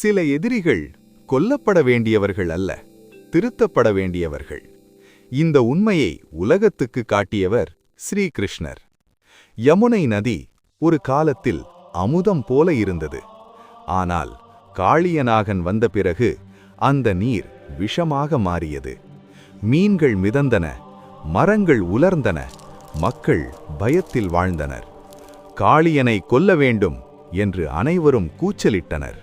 சில எதிரிகள் கொல்லப்பட வேண்டியவர்கள் அல்ல திருத்தப்பட வேண்டியவர்கள். இந்த உண்மையை உலகத்துக்கு காட்டியவர் ஸ்ரீகிருஷ்ணர். யமுனை நதி ஒரு காலத்தில் அமுதம் போல இருந்தது. ஆனால் காளியனாகன் வந்த பிறகு அந்த நீர் விஷமாக மாறியது. மீன்கள் மிதந்தன மரங்கள் உலர்ந்தன மக்கள் பயத்தில் வாழ்ந்தனர். காளியனை கொல்ல வேண்டும் என்று அனைவரும் கூச்சலிட்டனர்.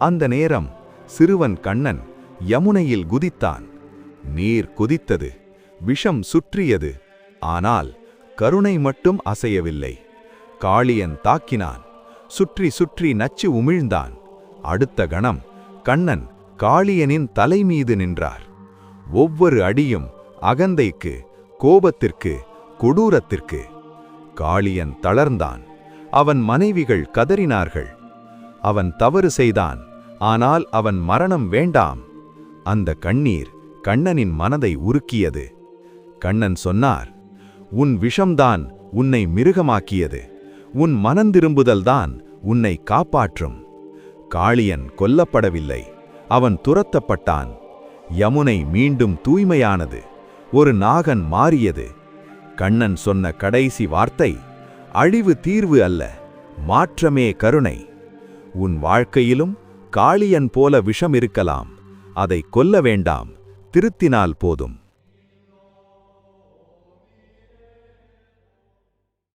அந்த நேரம் சிறுவன் கண்ணன் யமுனையில் குதித்தான். நீர் குதித்தது விஷம் சுற்றியது ஆனால் கருணை மட்டும் அசையவில்லை. காளியன் தாக்கினான் சுற்றி சுற்றி நச்சு உமிழ்ந்தான். அடுத்த கணம் கண்ணன் காளியனின் தலை மீது நின்றார். ஒவ்வொரு அடியும் அகந்தைக்கு கோபத்திற்கு கொடூரத்திற்கு. காளியன் தளர்ந்தான். அவன் மனைவிகள் கதறினார்கள். அவன் தவறு செய்தான். ஆனால் அவன் மரணம் வேண்டாம். அந்த கண்ணீர் கண்ணனின் மனதை உருக்கியது. கண்ணன் சொன்னார் உன் விஷம்தான் உன்னை மிருகமாக்கியது. உன் மனந்திரும்புதல்தான் உன்னை காப்பாற்றும். காளியன் கொல்லப்படவில்லை. அவன் துரத்தப்பட்டான். யமுனை மீண்டும் தூய்மையானது. ஒரு நாகன் மாறியது. கண்ணன் சொன்ன கடைசி வார்த்தை அழிவு தீர்வு அல்ல மாற்றமே கருணை. உன் வாழ்க்கையிலும் காளியன் போல விஷம் இருக்கலாம் அதை கொல்ல வேண்டாம். திருத்தினால் போதும்.